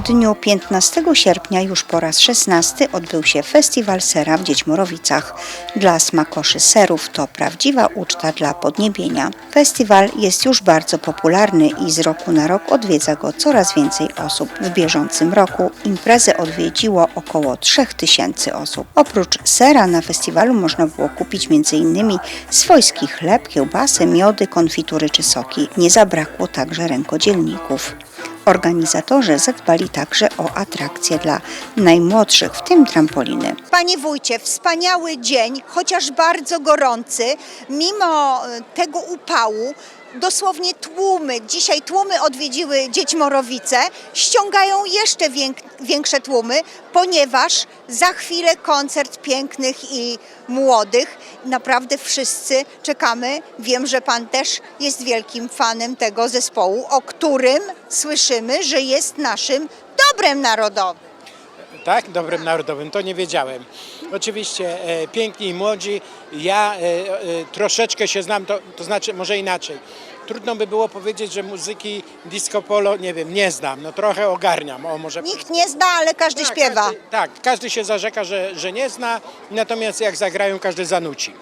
W dniu 15 sierpnia już po raz 16 odbył się Festiwal Sera w Dziećmorowicach. Dla smakoszy serów to prawdziwa uczta dla podniebienia. Festiwal jest już bardzo popularny i z roku na rok odwiedza go coraz więcej osób. W bieżącym roku imprezę odwiedziło około 3000 osób. Oprócz sera na festiwalu można było kupić m.in. swojski chleb, kiełbasy, miody, konfitury czy soki. Nie zabrakło także rękodzielników. Organizatorzy zadbali także o atrakcje dla najmłodszych, w tym trampoliny. Panie wójcie, wspaniały dzień, chociaż bardzo gorący, mimo e, tego upału. Dosłownie tłumy, dzisiaj tłumy odwiedziły Dziećmorowice, ściągają jeszcze większe tłumy, ponieważ za chwilę koncert pięknych i młodych. Naprawdę wszyscy czekamy. Wiem, że Pan też jest wielkim fanem tego zespołu, o którym słyszymy, że jest naszym dobrem narodowym. Tak, dobrem narodowym, to nie wiedziałem. Oczywiście e, piękni i młodzi, ja e, e, troszeczkę się znam, to, to znaczy może inaczej. Trudno by było powiedzieć, że muzyki disco polo, nie wiem, nie znam, no trochę ogarniam, o może... Nikt nie zna, ale każdy tak, śpiewa. Każdy, tak, każdy się zarzeka, że, że nie zna, natomiast jak zagrają, każdy zanuci.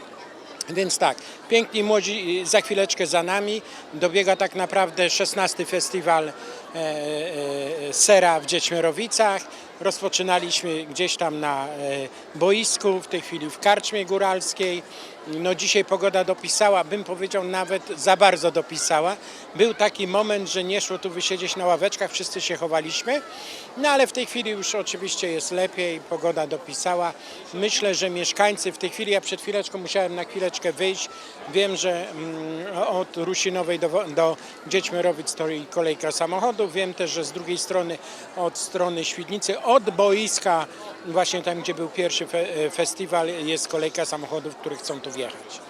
Więc tak, piękni młodzi za chwileczkę za nami. Dobiega tak naprawdę 16 festiwal e, e, Sera w Dziećmierowicach. Rozpoczynaliśmy gdzieś tam na e, boisku, w tej chwili w Karczmie Góralskiej. No dzisiaj pogoda dopisała, bym powiedział nawet za bardzo dopisała. Był taki moment, że nie szło tu wysiedzieć na ławeczkach, wszyscy się chowaliśmy. No ale w tej chwili już oczywiście jest lepiej, pogoda dopisała. Myślę, że mieszkańcy w tej chwili, ja przed chwileczką musiałem na chwileczkę wyjść. Wiem, że mm, od Rusinowej do, do Dziećmierowic stoi kolejka samochodów. Wiem też, że z drugiej strony od strony Świdnicy, od boiska, właśnie tam gdzie był pierwszy fe, festiwal, jest kolejka samochodów, które chcą tu wjechać.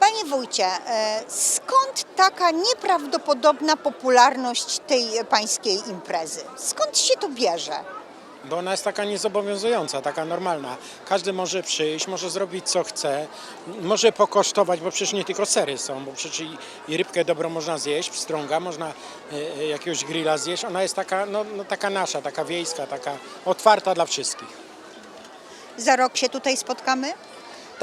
Panie wójcie, e, skąd taka nieprawdopodobna popularność tej pańskiej imprezy? Skąd się to bierze? Bo ona jest taka niezobowiązująca, taka normalna. Każdy może przyjść, może zrobić co chce, może pokosztować, bo przecież nie tylko sery są, bo przecież i, i rybkę dobrą można zjeść, pstrąga, można e, jakiegoś grilla zjeść. Ona jest taka, no, no, taka nasza, taka wiejska, taka otwarta dla wszystkich. Za rok się tutaj spotkamy?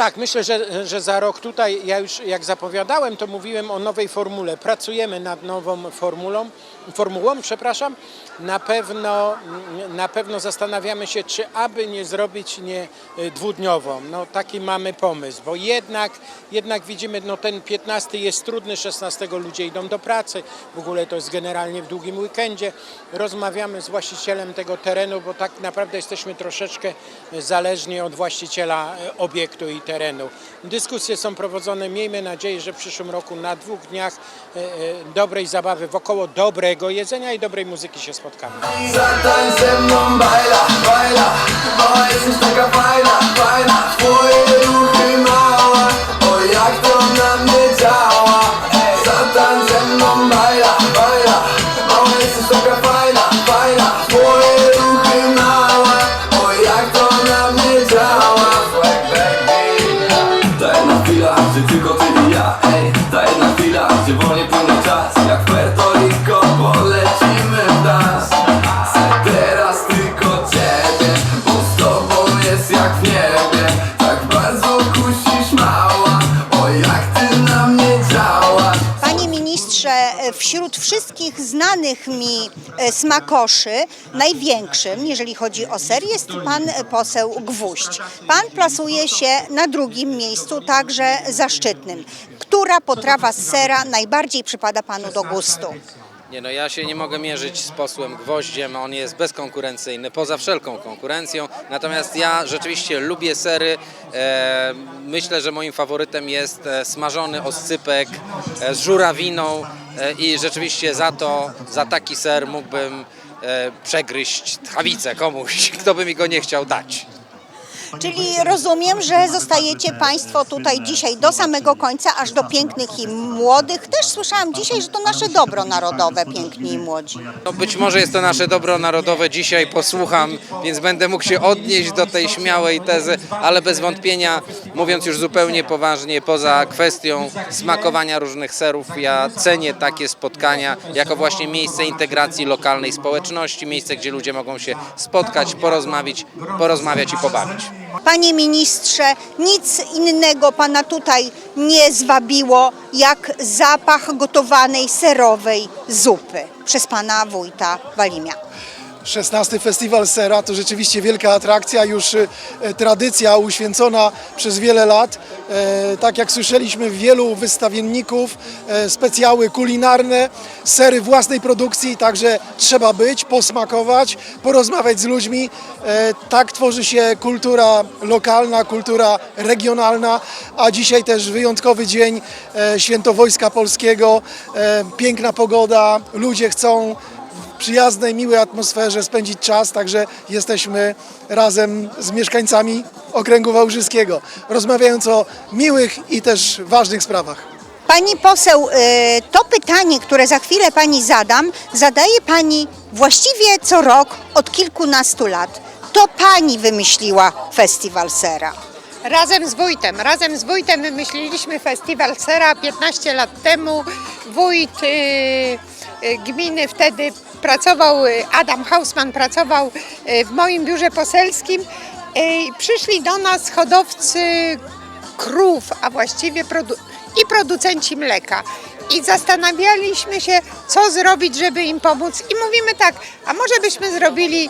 Tak, myślę, że, że za rok tutaj, ja już jak zapowiadałem, to mówiłem o nowej formule. Pracujemy nad nową formulą, formułą, przepraszam. Na pewno, na pewno zastanawiamy się, czy aby nie zrobić nie y, dwudniową. No taki mamy pomysł, bo jednak, jednak widzimy, no ten 15 jest trudny, 16 ludzie idą do pracy, w ogóle to jest generalnie w długim weekendzie. Rozmawiamy z właścicielem tego terenu, bo tak naprawdę jesteśmy troszeczkę zależni od właściciela e, obiektu i terenu. Dyskusje są prowadzone, miejmy nadzieję, że w przyszłym roku na dwóch dniach e, e, dobrej zabawy wokoło dobrego jedzenia i dobrej muzyki się spotkamy. Zatań ze mną, baila, baila. Mała jesteś taka fajna, fajna wśród wszystkich znanych mi e, smakoszy, największym, jeżeli chodzi o ser, jest pan e, poseł Gwóźdź. Pan plasuje się na drugim miejscu, także zaszczytnym. Która potrawa z sera najbardziej przypada panu do gustu? Nie no, ja się nie mogę mierzyć z posłem Gwoździem, on jest bezkonkurencyjny, poza wszelką konkurencją. Natomiast ja rzeczywiście lubię sery. E, myślę, że moim faworytem jest smażony oscypek z żurawiną i rzeczywiście za to, za taki ser mógłbym e, przegryźć tchawicę komuś, kto by mi go nie chciał dać. Czyli rozumiem, że zostajecie Państwo tutaj dzisiaj do samego końca, aż do pięknych i młodych. Też słyszałam dzisiaj, że to nasze dobro narodowe, piękni i młodzi. No być może jest to nasze dobro narodowe, dzisiaj posłucham, więc będę mógł się odnieść do tej śmiałej tezy, ale bez wątpienia, mówiąc już zupełnie poważnie, poza kwestią smakowania różnych serów, ja cenię takie spotkania jako właśnie miejsce integracji lokalnej społeczności, miejsce, gdzie ludzie mogą się spotkać, porozmawiać, porozmawiać i pobawić. Panie ministrze, nic innego Pana tutaj nie zwabiło jak zapach gotowanej serowej zupy przez Pana wójta Walimia. 16 Festiwal Sera to rzeczywiście wielka atrakcja, już e, tradycja uświęcona przez wiele lat. E, Tak jak słyszeliśmy, wielu wystawienników, e, specjały kulinarne, sery własnej produkcji, także trzeba być, posmakować, porozmawiać z ludźmi. Tak tworzy się kultura lokalna, kultura regionalna, a dzisiaj też wyjątkowy dzień, Święto Wojska Polskiego, piękna pogoda, ludzie chcą przyjaznej, miłej atmosferze spędzić czas, także jesteśmy razem z mieszkańcami okręgu wałbrzyskiego, rozmawiając o miłych i też ważnych sprawach. Pani poseł, y, to pytanie, które za chwilę Pani zadam, zadaje Pani właściwie co rok od kilkunastu lat. To Pani wymyśliła Festiwal Sera. Razem z wójtem, razem z wójtem wymyśliliśmy festiwal Sera 15 lat temu. Wójt y, y, gminy wtedy pracował, y, Adam Hausman pracował y, w moim biurze poselskim. Przyszli do nas hodowcy krów, a właściwie produ- i producenci mleka. I zastanawialiśmy się, co zrobić, żeby im pomóc. I mówimy tak, a może byśmy zrobili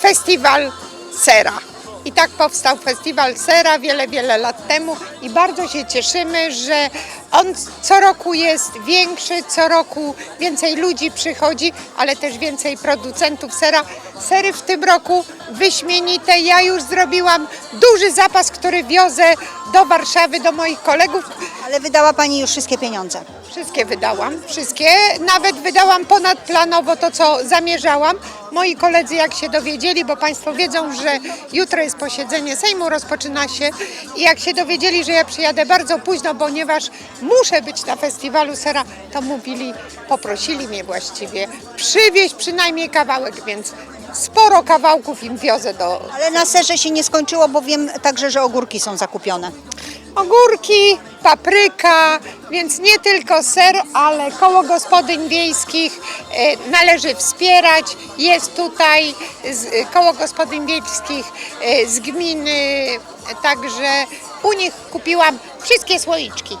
festiwal sera. I tak powstał festiwal sera wiele, wiele lat temu i bardzo się cieszymy, że on co roku jest większy, co roku więcej ludzi przychodzi, ale też więcej producentów sera. Sery w tym roku wyśmienite. Ja już zrobiłam duży zapas, który wiozę do Warszawy, do moich kolegów. Ale wydała Pani już wszystkie pieniądze. Wszystkie wydałam, wszystkie. Nawet wydałam ponadplanowo to, co zamierzałam. Moi koledzy, jak się dowiedzieli, bo Państwo wiedzą, że jutro jest posiedzenie Sejmu, rozpoczyna się. I jak się dowiedzieli, że ja przyjadę bardzo późno, ponieważ muszę być na festiwalu Sera, to mówili, poprosili mnie właściwie przywieźć przynajmniej kawałek, więc sporo kawałków im wiozę do, Ale na serze się nie skończyło, bo wiem także, że ogórki są zakupione. ogórki, papryka, więc nie tylko ser, ale koło gospodyń wiejskich e, należy wspierać. Jest tutaj koło gospodyń wiejskich e, z gminy, także u nich kupiłam wszystkie słoiczki,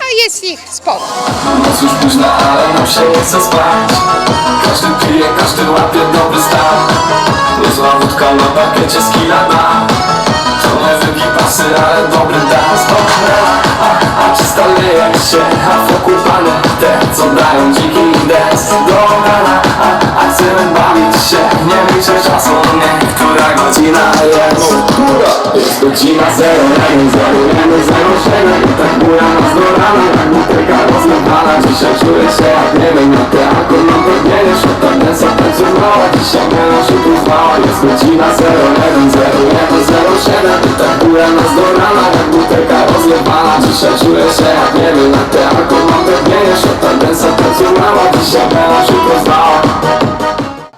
a jest ich sporo. Noc już późna, ale nam się nie chce spać Każdy pije, każdy łapie dobry stan Niezła wódka na parkiecie z kila da To nie wygipasy, ale dobry dans Dobra, a, a czysta leje się A wokół pany te, co dają dziki dance Do rana, a, a chcemy bawić się Nie liczę czasu, nie, która godzina jest. Która? Jest godzina 01, 01, 07 I tak buja nas do rana, jak butelka rozlewana Dzisiaj czuję się jak nie wiem, na teatru mam pragnienie Szota densa tańcowała, dzisiaj mnie szyku zwała Jest godzina 01, 01, 07 I tak buja nas do rana, rozlewana Dzisiaj czuję się jak nie wiem, na teatru mam pragnienie Szota densa tańcowała, dzisiaj na szyku zwała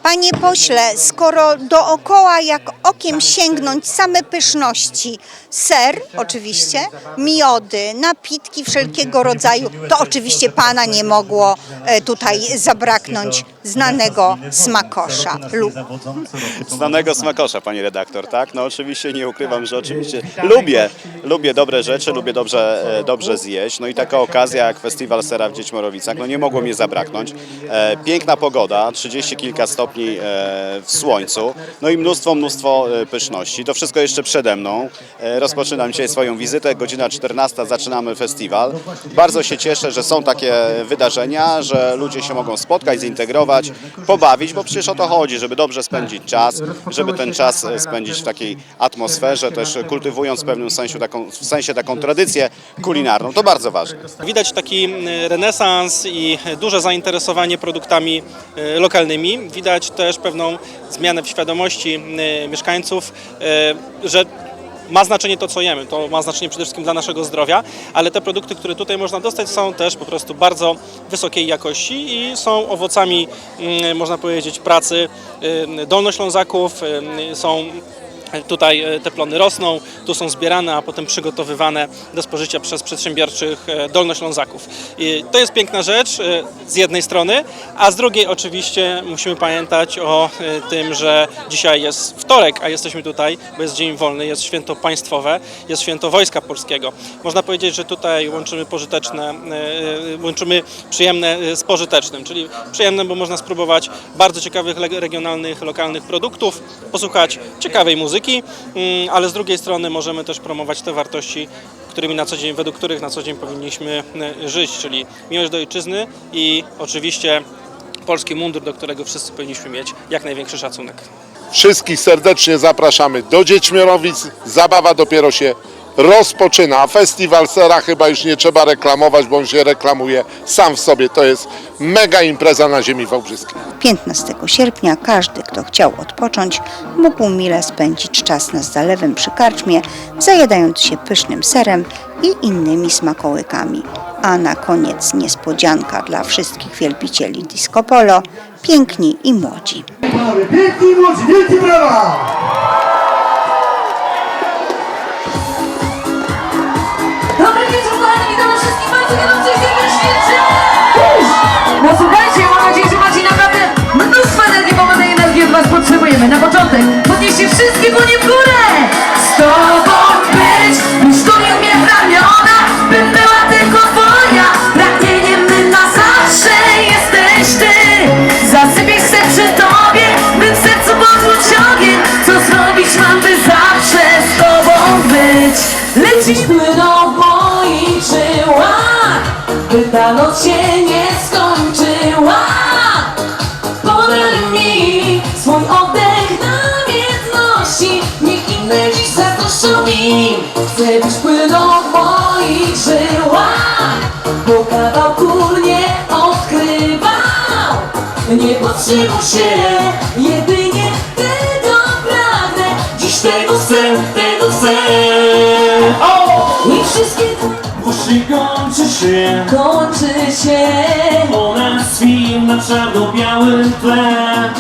Panie pośle, skoro dookoła jak okiem sięgnąć same pyszności, ser oczywiście, miody, napitki wszelkiego rodzaju, to oczywiście Pana nie mogło e, tutaj zabraknąć znanego smakosza. Lu- znanego smakosza, pani redaktor, tak? No oczywiście nie ukrywam, że oczywiście lubię, lubię dobre rzeczy, lubię dobrze, e, dobrze zjeść. No i taka okazja jak Festiwal Sera w Dziećmorowicach, no nie mogło mnie zabraknąć. E, piękna pogoda, 30 kilka stopni e, w słońcu, no i mnóstwo, mnóstwo e, pyszności. To wszystko jeszcze przede mną. E, rozpoczynam dzisiaj swoją wizytę, godzina 14, zaczynamy festiwal. Bardzo się cieszę, że są takie wydarzenia, że ludzie się mogą spotkać, zintegrować, pobawić, bo przecież o to chodzi, żeby dobrze spędzić czas, żeby ten czas e, spędzić w takiej atmosferze, też kultywując w pewnym sensie taką, w sensie taką tradycję kulinarną. To bardzo ważne. Widać taki renesans i duże zainteresowanie produktami e, lokalnymi. Widać też pewną zmianę w świadomości mieszkańców, e, że ma znaczenie to, co jemy, to ma znaczenie przede wszystkim dla naszego zdrowia, ale te produkty, które tutaj można dostać są też po prostu bardzo wysokiej jakości i są owocami, mm, można powiedzieć, pracy dolnoślązaków, są Tutaj e, te plony rosną, tu są zbierane, a potem przygotowywane do spożycia przez przedsiębiorczych e, dolnoślązaków. I to jest piękna rzecz e, z jednej strony, a z drugiej oczywiście musimy pamiętać o tym, że dzisiaj jest wtorek, a jesteśmy tutaj, bo jest dzień wolny, jest święto państwowe, jest święto Wojska Polskiego. Można powiedzieć, że tutaj łączymy pożyteczne, łączymy przyjemne z pożytecznym, czyli przyjemne, bo można spróbować bardzo ciekawych regionalnych, lokalnych produktów, posłuchać ciekawej muzyki, mm, ale z drugiej strony możemy też promować te wartości, którymi na co dzień, według których na co dzień powinniśmy e, żyć, czyli miłość do ojczyzny i oczywiście polski mundur, do którego wszyscy powinniśmy mieć jak największy szacunek. Wszystkich serdecznie zapraszamy do Dziećmiorowic. Zabawa dopiero się rozpoczyna. Festiwal Sera chyba już nie trzeba reklamować, bo on się reklamuje sam w sobie. To jest mega impreza na ziemi wałbrzyskiej. 15 sierpnia każdy, kto chciał odpocząć, mógł mile spędzić czas na zalewem przy karczmie, zajadając się pysznym serem i innymi smakołykami. A na koniec niespodzianka dla wszystkich wielbicieli disco polo, piękni i młodzi. Piękni młodzi, wielkie brawa! No słuchajcie, mam że macie naprawdę mnóstwo energii, bo my tej energii od was potrzebujemy. Na początek podnieście wszystkie dłonie w górę! Z tobą być, już dłonie mnie w ramiona, bym była tylko twoja. Pragnieniem my na zawsze jesteś ty. Zasypię chcę przy tobie, bym w sercu poczuć ogień. Co zrobić mam, by zawsze z tobą być? Lecisz płyną w moich żyłach, by ta noc się nie skończyła. Podaruj mi swój oddech namiętności, niech inne dziś zazdroszczą mi. Chcę być płyną w moich żyłach, bo kawał kul nie odkrywał. Nie potrzebuj się, jedynie tego pragnę. Dziś tego chcę, tego chcę. I wszystkie Właśnie kończy się. Kończy się. Ona swim na czarno-białym tle.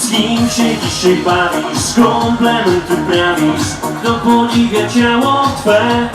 Z kim się dzisiaj bawisz, komplementy prawisz? Kto podziwia ciało Twe